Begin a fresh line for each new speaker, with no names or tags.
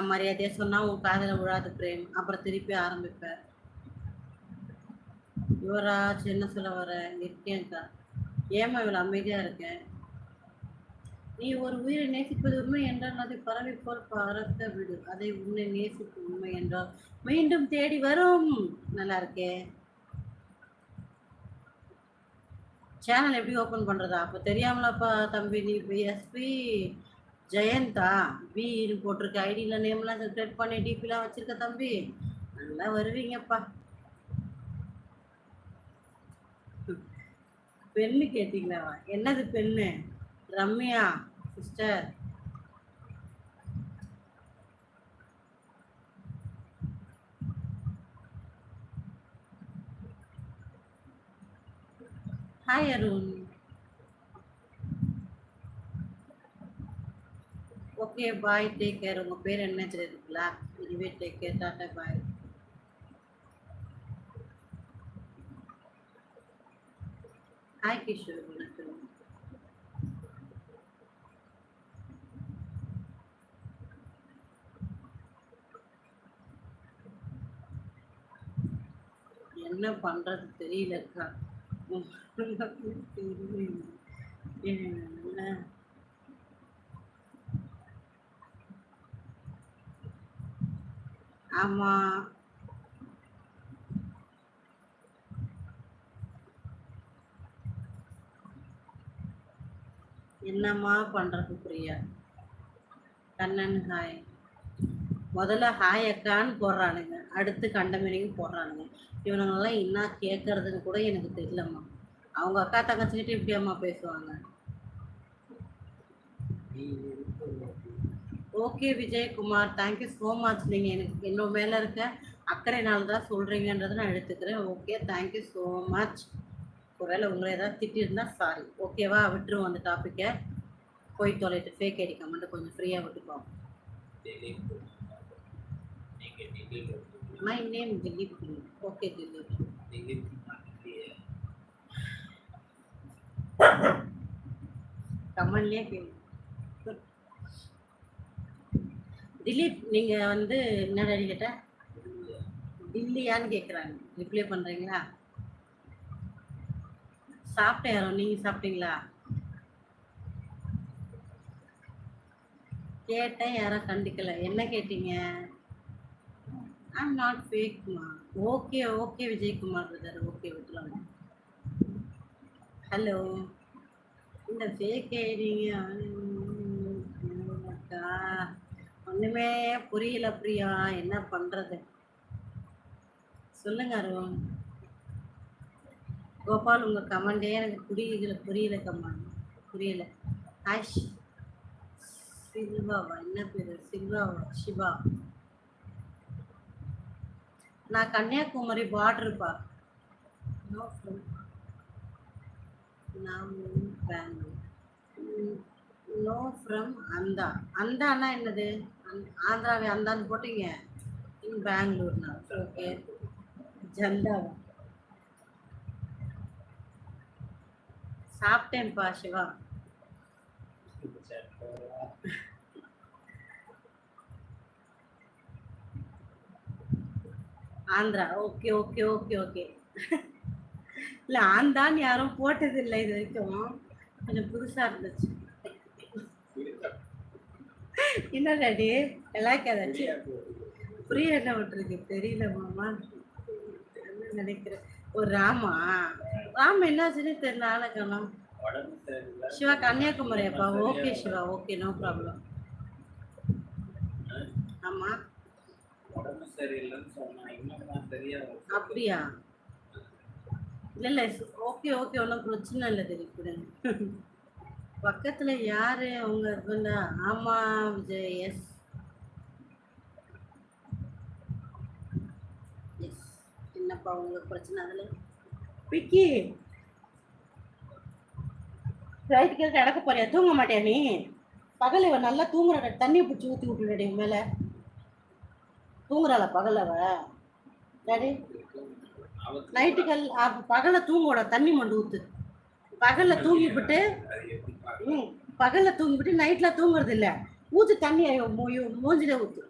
நான் மரியாதையா சொன்னா உன் காதல விழாது பிரேம். அப்புறம் திருப்பி ஆரம்பிப்ப. யுவராஜ் என்ன சொல்ல வர? இருக்கேன்க்கா. ஏமா இவ்வளவு அமைதியா இருக்கேன் நீ ஒரு உயிரை நேசிப்பது உண்மை என்றால் அதை பறவை போல் பறக்க விடு. அதை உன்னை நேசிப்பு உண்மை என்றால் மீண்டும் தேடி வரும். நல்லா இருக்கே. சேனல் எப்படி ஓப்பன் பண்றதா? அப்போ தெரியாமலாப்பா தம்பி நீ எஸ்பி ஜெயந்தா பின்னு போட்டிருக்க ஐடியில் நேம்லாம் கிரியேட் பண்ணி டிபிலாம் வச்சுருக்க தம்பி. நல்லா வருவீங்கப்பா. பெண்ணு கேட்டிங்களா என்னது பெண்ணு? Ramya sister hi Arun okay bye take care உங்கள் பேர் என்ன தெரியுதுங்களா இதுவே take care tata bye hi Kishore வணக்கம். என்ன பண்ணுறது தெரியலக்கா தெரியல. ஆமா. என்னம்மா பண்றது பிரியா? கண்ணன் ஹாய். முதல்ல ஹாய் அக்கான்னு போடுறானுங்க. அடுத்து கண்டமேனியும் போடுறானுங்க. இவனுங்கெல்லாம் என்ன கேட்கறதுன்னு கூட எனக்கு தெரியலம்மா. அவங்க அக்கா தங்கச்சிக்கிட்ட இப்படியம்மா பேசுவாங்க? Okay Vijayakumar thank you so much நீங்கள் எனக்கு என்னோட மேலே இருக்க அக்கறைனால தான் சொல்கிறீங்கன்றதை நான் எடுத்துக்கிறேன். ஓகே தேங்க்யூ ஸோ மச் ஒருவேளை உங்களை ஏதாவது திட்டிருந்தா சாரி ஓகேவா விட்டுருவோம் அந்த டாப்பிக்கை போய் தொலைட்டு ஃபேக் ஐடி கமெண்ட்டை கொஞ்சம் ஃப்ரீயாக விட்டுப்போம் my name Dileep okay Dileep கமல்லே கேள்வி திலீப் நீங்கள் வந்து என்ன கேட்ட? இல்லையான்னு கேட்குறாங்க ரிப்ளை பண்ணுறீங்களா சாப்பிட்டேன் யாரோ நீங்கள் சாப்பிட்டீங்களா? கேட்டேன் யாரும் கண்டுக்கல. என்ன கேட்டீங்க? I'm not ஃபேக்மா okay okay Vijayakumar brother okay விட்டுலாங்க hello இந்த ஃபேக் ஐடிங்க அக்கா ஒன்றுமே புரியல பிரியா. என்ன பண்ணுறது சொல்லுங்க அருவம். கோபால் உங்கள் கமெண்டே எனக்கு புரியல புரியல கமெண்ட் புரியல. ஹாஷ். சில்வாவா என்ன பேர்? சில்வாவா சிவா. நான் கன்னியாகுமரி பார்டருப்பா நோ நான் பெங்களூர் நோ ஃப்ரம் அந்தா. அந்தான்னா என்னது? ஆந்திராவை அந்தான்னு போட்டீங்க. இன் பெங்களூர்னா. ஓகே. ஜந்தாவா சாப்பிட்டேன்ப்பா Siva. Andhra. Okay okay okay okay. இல்லை ஆந்தான்னு யாரும் போட்டதில்லை இது வரைக்கும். கொஞ்சம் புதுசாக இருந்துச்சு. என்ன டாடி எல்லாம் ஏதாச்சும் புரிய என்ன விட்டுருக்கு தெரியல மாமா. என்ன நினைக்கிறேன். ஒரு ராமா? ராம என்னாச்சுன்னு தெரியல ஆளக்கணும் சிவா கன்னியாகுமரி அப்பா. Okay Siva. Okay no problem ஆமா. அப்படியா? இல்ல இல்ல. Okay okay. ஒன்றும் பிரச்சனை இல்லை தெரியும் பக்கத்துல யாரு அவங்க ஹஸ்பண்டா ஆமா விஜய். எஸ் எஸ் என்னப்பா உங்களுக்கு பிரச்சனை அதுல? விக்கி! ரைட்டுக்கு கிடக்க போறியா? தூங்க மாட்டியா நீ? பகல் இவன் நல்லா தூங்குற தண்ணி பிடிச்சி ஊற்றி விட்டுடி மேல. தூங்குறாளா பகல் அவ? டாடி நைட்டுகள் பகல்ல தூங்கோட தண்ணி மண்டு ஊத்து. பகல்ல தூங்கிவிட்டு ம் பகல்ல தூங்கிவிட்டு நைட்ல தூங்குறது இல்ல ஊத்து தண்ணி மூஞ்சில ஊத்து.